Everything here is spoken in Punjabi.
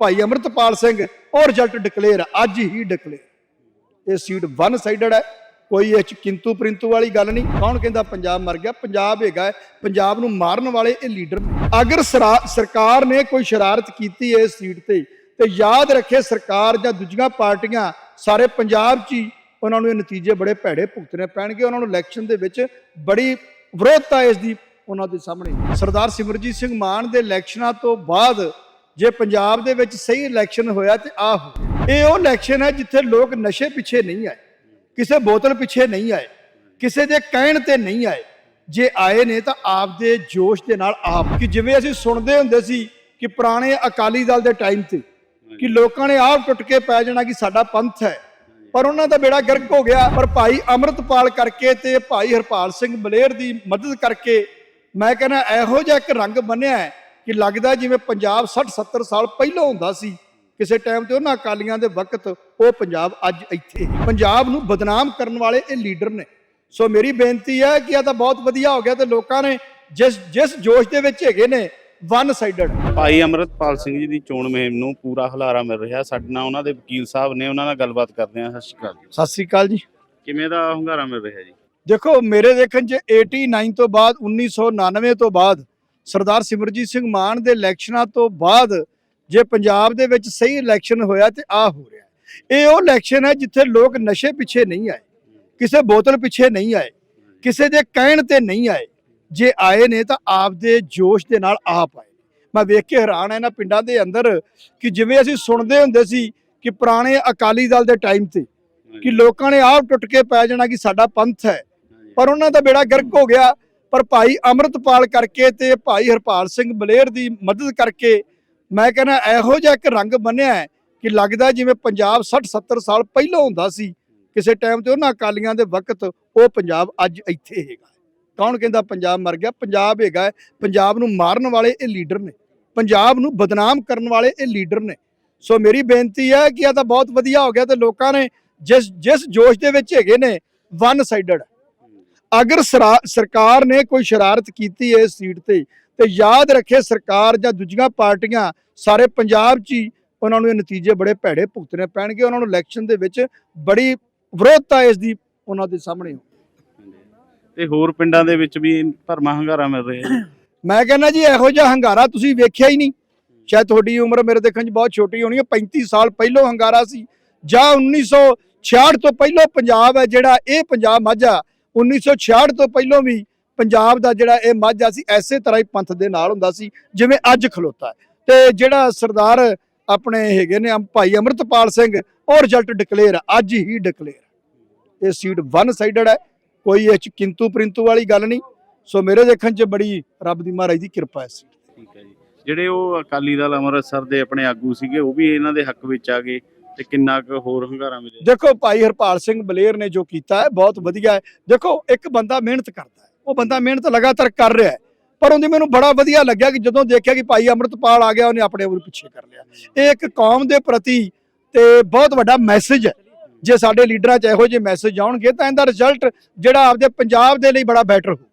ਭਾਈ ਅਮਰਤਪਾਲ ਸਿੰਘ ਉਹ ਰਿਜ਼ਲਟ ਡਿਕਲੇਅਰ ਅੱਜ ਹੀ ਡਿਕਲੇਅਰ ਇਹ ਸੀਟ ਵਨ ਸਾਈਡਡ ਹੈ ਕੋਈ ਇਹ ਚ ਕਿੰਤੂ ਪ੍ਰਿੰਤੂ ਵਾਲੀ ਗੱਲ ਨਹੀਂ। ਕੌਣ ਕਹਿੰਦਾ ਪੰਜਾਬ ਮਰ ਗਿਆ? ਪੰਜਾਬ ਹੈਗਾ ਹੈ, ਪੰਜਾਬ ਨੂੰ ਮਾਰਨ ਵਾਲੇ ਇਹ ਲੀਡਰ ਅਗਰ ਸਰਾ- ਸਰਕਾਰ ਨੇ ਕੋਈ ਸ਼ਰਾਰਤ ਕੀਤੀ ਹੈ ਇਸ ਸੀਟ ਤੇ ਤੇ ਯਾਦ ਰੱਖੇ ਸਰਕਾਰ ਜਾਂ ਦੂਜੀਆਂ ਪਾਰਟੀਆਂ ਸਾਰੇ ਪੰਜਾਬ 'ਚ ਹੀ ਉਹਨਾਂ ਨੂੰ ਇਹ ਨਤੀਜੇ ਬੜੇ ਭੈੜੇ ਭੁਗਤਣੇ ਪੈਣਗੇ। ਉਹਨਾਂ ਨੂੰ ਇਲੈਕਸ਼ਨ ਦੇ ਵਿੱਚ ਬੜੀ ਵਿਰੋਧਤਾ ਇਸ ਦੀ ਉਹਨਾਂ ਦੇ ਸਾਹਮਣੇ। ਸਰਦਾਰ ਸਿਮਰਜੀਤ ਸਿੰਘ ਮਾਨ ਦੇ ਇਲੈਕਸ਼ਨਾਂ ਤੋਂ ਬਾਅਦ ਜੇ ਪੰਜਾਬ ਦੇ ਵਿੱਚ ਸਹੀ ਇਲੈਕਸ਼ਨ ਹੋਇਆ ਤੇ ਆਹ ਇਹ ਉਹ ਇਲੈਕਸ਼ਨ ਹੈ ਜਿੱਥੇ ਲੋਕ ਨਸ਼ੇ ਪਿੱਛੇ ਨਹੀਂ ਆਏ। ਕਿਸੇ ਬੋਤਲ ਪਿੱਛੇ ਨਹੀਂ ਆਏ। ਕਿਸੇ ਦੇ ਕਹਿਣ ਤੇ ਨਹੀਂ ਆਏ। ਜੇ ਆਏ ਨੇ ਤਾਂ ਆਪ ਦੇ ਜੋਸ਼ ਦੇ ਨਾਲ ਆਪ। ਕਿ ਜਿਵੇਂ ਅਸੀਂ ਸੁਣਦੇ ਹੁੰਦੇ ਸੀ ਕਿ ਪੁਰਾਣੇ ਅਕਾਲੀ ਦਲ ਦੇ ਟਾਈਮ ਤੇ ਕਿ ਲੋਕਾਂ ਨੇ ਆਪ ਟੁੱਟ ਕੇ ਪੈ ਜਾਣਾ ਕਿ ਸਾਡਾ ਪੰਥ ਹੈ। ਪਰ ਉਹਨਾਂ ਦਾ ਬੇੜਾ ਗਰਕ ਹੋ ਗਿਆ। ਪਰ ਭਾਈ ਅਮਰਤਪਾਲ ਕਰਕੇ ਤੇ ਭਾਈ ਹਰਪਾਲ ਸਿੰਘ ਬਲੇਰ ਦੀ ਮਦਦ ਕਰਕੇ ਮੈਂ ਕਹਿੰਦਾ ਇਹੋ ਜਿਹਾ ਇੱਕ ਰੰਗ ਬੰਨਿਆ ਹੈ ਕਿ ਲੱਗਦਾ ਜਿਵੇਂ ਪੰਜਾਬ 60 70 ਸਾਲ ਪਹਿਲਾਂ ਹੁੰਦਾ ਸੀ ਕਿਸੇ ਟਾਈਮ ਤੇ ਉਹਨਾਂ ਅਕਾਲੀਆਂ ਦੇ ਵਕਤ ਉਹ ਪੰਜਾਬ ਅੱਜ ਇੱਥੇ ਹੈ। ਪੰਜਾਬ ਨੂੰ ਬਦਨਾਮ ਕਰਨ ਵਾਲੇ ਇਹ ਲੀਡਰ ਨੇ। ਸੋ ਮੇਰੀ ਬੇਨਤੀ ਹੈ ਕਿ ਇਹ ਤਾਂ ਬਹੁਤ ਵਧੀਆ ਹੋ ਗਿਆ ਤੇ ਲੋਕਾਂ ਨੇ ਜਿਸ ਜਿਸ ਜੋਸ਼ ਦੇ ਵਿੱਚ ਹੈਗੇ ਨੇ ਵਨ ਸਾਈਡਡ ਭਾਈ ਅਮਰਤਪਾਲ ਸਿੰਘ ਜੀ ਦੀ ਚੋਣ ਮੁਹਿੰਮ ਨੂੰ ਪੂਰਾ ਹੁਲਾਰਾ ਮਿਲ ਰਿਹਾ। ਸਾਡੇ ਨਾਲ ਉਹਨਾਂ ਦੇ ਵਕੀਲ ਸਾਹਿਬ ਨੇ ਉਹਨਾਂ ਨਾਲ ਗੱਲਬਾਤ ਕਰਦੇ ਹਾਂ। ਸਤਿ ਸ਼੍ਰੀ ਅਕਾਲ ਜੀ। ਸਤਿ ਸ੍ਰੀ ਅਕਾਲ ਜੀ। ਕਿਵੇਂ ਦਾ ਹੁੰਗਾਰਾ ਮਿਲ ਰਿਹਾ ਜੀ? ਦੇਖੋ ਮੇਰੇ ਦੇਖਣ 'ਚ 89 ਤੋਂ ਬਾਅਦ 1999 ਤੋਂ ਬਾਅਦ ਸਰਦਾਰ ਸਿਮਰਜੀਤ ਸਿੰਘ ਮਾਨ ਦੇ ਇਲੈਕਸ਼ਨਾਂ ਤੋਂ ਬਾਅਦ ਜੇ ਪੰਜਾਬ ਦੇ ਵਿੱਚ ਸਹੀ ਇਲੈਕਸ਼ਨ ਹੋਇਆ ਤੇ ਆ ਹੋ ਰਿਹਾ। ਇਹ ਉਹ ਇਲੈਕਸ਼ਨ ਹੈ ਜਿੱਥੇ ਲੋਕ ਨਸ਼ੇ ਪਿੱਛੇ ਨਹੀਂ ਆਏ ਕਿਸੇ ਬੋਤਲ ਪਿੱਛੇ ਨਹੀਂ ਆਏ ਕਿਸੇ ਦੇ ਕਹਿਣ ਤੇ ਨਹੀਂ ਆਏ। ਜੇ ਆਏ ਨੇ ਤਾਂ ਆਪਦੇ ਜੋਸ਼ ਦੇ ਨਾਲ ਆਪ ਆਏ ਮੈਂ ਵੇਖ ਕੇ ਹੈਰਾਨ ਆ ਇਹਨਾਂ ਪਿੰਡਾਂ ਦੇ ਅੰਦਰ ਕਿ ਜਿਵੇਂ ਅਸੀਂ ਸੁਣਦੇ ਹੁੰਦੇ ਸੀ ਕਿ ਪੁਰਾਣੇ ਅਕਾਲੀ ਦਲ ਦੇ ਟਾਈਮ ਤੇ ਕਿ ਲੋਕਾਂ ਨੇ ਆਪ ਟੁੱਟ ਕੇ ਪੈ ਜਾਣਾ ਕਿ ਸਾਡਾ ਪੰਥ ਹੈ। ਪਰ ਉਹਨਾਂ ਦਾ ਬੇੜਾ ਗਰਕ ਹੋ ਗਿਆ ਪਰ ਭਾਈ ਅਮਰਤਪਾਲ ਕਰਕੇ ਤੇ ਭਾਈ ਹਰਪਾਲ ਸਿੰਘ ਬਲੇਰ ਦੀ ਮਦਦ ਕਰਕੇ ਮੈਂ ਕਹਿੰਦਾ ਇਹੋ ਜਿਹਾ ਇੱਕ ਰੰਗ ਬੰਨਿਆ ਹੈ ਕਿ ਲੱਗਦਾ ਜਿਵੇਂ ਪੰਜਾਬ 60 70 ਸਾਲ ਪਹਿਲਾਂ ਹੁੰਦਾ ਸੀ, ਕਿਸੇ ਟਾਈਮ ਤੇ ਉਹਨਾਂ ਅਕਾਲੀਆਂ ਦੇ ਵਕਤ ਉਹ ਪੰਜਾਬ ਅੱਜ ਇੱਥੇ ਹੈਗਾ ਕੌਣ ਕਹਿੰਦਾ ਪੰਜਾਬ ਮਰ ਗਿਆ? ਪੰਜਾਬ ਹੈਗਾ ਪੰਜਾਬ ਨੂੰ ਮਾਰਨ ਵਾਲੇ ਇਹ ਲੀਡਰ ਨੇ। ਪੰਜਾਬ ਨੂੰ ਬਦਨਾਮ ਕਰਨ ਵਾਲੇ ਇਹ ਲੀਡਰ ਨੇ। ਸੋ ਮੇਰੀ ਬੇਨਤੀ ਹੈ ਕਿ ਇਹ ਤਾਂ ਬਹੁਤ ਵਧੀਆ ਹੋ ਗਿਆ ਤੇ ਲੋਕਾਂ ਨੇ ਜਿਸ ਜਿਸ ਜੋਸ਼ ਦੇ ਵਿੱਚ ਹੈਗੇ ਨੇ ਵਨ ਸਾਈਡਡ ਅਗਰ ਸਰਾ- ਸਰਕਾਰ ਨੇ ਕੋਈ ਸ਼ਰਾਰਤ ਕੀਤੀ ਹੈ ਇਸ ਸੀਟ ਤੇ ਤੇ ਯਾਦ ਰੱਖੇ ਸਰਕਾਰ ਜਾਂ ਦੂਜੀਆਂ ਪਾਰਟੀਆਂ ਸਾਰੇ ਪੰਜਾਬ 'ਚ ਹੀ ਉਹਨਾਂ ਨੂੰ ਇਹ ਨਤੀਜੇ ਬੜੇ ਭੈੜੇ ਭੁਗਤਣੇ ਪੈਣਗੇ ਉਹਨਾਂ ਨੂੰ ਇਲੈਕਸ਼ਨ ਦੇ ਵਿੱਚ ਬੜੀ ਵਿਰੋਧਤਾ ਇਸ ਦੀ ਉਹਨਾਂ ਦੇ ਸਾਹਮਣੇ ਤੇ ਹੋਰ ਪਿੰਡਾਂ ਦੇ ਵਿੱਚ ਵੀ ਭਰਮਾ ਹੁੰਗਾਰਾ ਮਿਲ ਰਿਹਾ ਮੈਂ ਕਹਿੰਦਾ ਜੀ ਇਹੋ ਜਿਹਾ ਹੰਗਾਰਾ ਤੁਸੀਂ ਵੇਖਿਆ ਹੀ ਨਹੀਂ। ਸ਼ਾਇਦ ਤੁਹਾਡੀ ਉਮਰ ਮੇਰੇ ਦੇਖਣ 'ਚ ਬਹੁਤ ਛੋਟੀ ਹੋਣੀ ਹੈ 35 ਸਾਲ ਪਹਿਲਾਂ ਹੰਗਾਰਾ ਸੀ ਜਾਂ 1966 ਤੋਂ ਪਹਿਲਾਂ ਪੰਜਾਬ ਹੈ ਜਿਹੜਾ ਇਹ ਪੰਜਾਬ ਮਾਝਾ 1966 ਤੋਂ ਪਹਿਲਾਂ ਵੀ ਪੰਜਾਬ ਦਾ ਜਿਹੜਾ ਇਹ ਮਾਝਾ ਸੀ, ਐਸੇ ਤਰ੍ਹਾਂ ਹੀ ਪੰਥ ਦੇ ਨਾਲ ਹੁੰਦਾ ਸੀ, ਜਿਵੇਂ ਅੱਜ ਖਲੋਤਾ ਹੈ। ਤੇ ਜਿਹੜਾ ਸਰਦਾਰ ਆਪਣੇ ਹੈਗੇ ਨੇ ਭਾਈ ਅਮਰਤਪਾਲ ਸਿੰਘ, ਉਹ ਰਿਜ਼ਲਟ ਡਿਕਲੇਅਰ ਅੱਜ ਹੀ ਡਿਕਲੇਅਰ ਇਹ ਸੀਟ ਵਨ ਸਾਈਡਡ ਹੈ, ਕੋਈ ਇਹ ਚ ਕਿੰਤੂ ਪ੍ਰਿੰਤੂ ਵਾਲੀ ਗੱਲ ਨਹੀਂ। ਸੋ ਮੇਰੇ ਦੇਖਣ 'ਚ ਬੜੀ ਰੱਬ ਦੀ ਮਹਾਰਾਜ ਦੀ ਕਿਰਪਾ ਹੈ ਸੀ ਠੀਕ ਹੈ ਜੀ। ਜਿਹੜੇ ਉਹ ਅਕਾਲੀ ਦਲ ਅੰਮ੍ਰਿਤਸਰ ਦੇ ਆਪਣੇ ਆਗੂ ਸੀਗੇ, ਉਹ ਵੀ ਇਹਨਾਂ ਦੇ ਹੱਕ ਵਿੱਚ ਆ ਗਏ। ਤੇ ਕਿੰਨਾ ਕੁ ਹੋਰ ਹੁੰਗਾਰਾ ਮਿਲਿਆ? ਦੇਖੋ ਭਾਈ ਹਰਪਾਲ ਸਿੰਘ ਬਲੇਰ ਨੇ ਜੋ ਕੀਤਾ ਹੈ, ਬਹੁਤ ਵਧੀਆ ਹੈ। ਦੇਖੋ, ਇੱਕ ਬੰਦਾ ਮਿਹਨਤ ਕਰਦਾ ਹੈ। ਉਹ ਬੰਦਾ ਮਿਹਨਤ ਲਗਾਤਾਰ ਕਰ ਰਿਹਾ ਹੈ। ਪਰ ਉਹਦੀ ਮੈਨੂੰ ਬੜਾ ਵਧੀਆ ਲੱਗਿਆ ਕਿ ਜਦੋਂ ਦੇਖਿਆ ਕਿ ਭਾਈ ਅੰਮ੍ਰਿਤਪਾਲ ਆ ਗਿਆ, ਉਹਨੇ ਆਪਣੇ ਆਪ ਪਿੱਛੇ ਕਰ ਲਿਆ। ਇਹ ਇੱਕ ਕੌਮ ਦੇ ਪ੍ਰਤੀ ਤੇ ਬਹੁਤ ਵੱਡਾ ਮੈਸੇਜ ਹੈ। ਜੇ ਸਾਡੇ ਲੀਡਰਾਂ 'ਚ ਇਹੋ ਜਿਹੇ ਮੈਸੇਜ ਆਉਣਗੇ, ਤਾਂ ਇਹਦਾ ਰਿਜ਼ਲਟ ਜਿਹੜਾ ਆਪਦੇ ਪੰਜਾਬ ਦੇ ਲਈ ਬੜਾ ਬੈਟਰ ਹੋ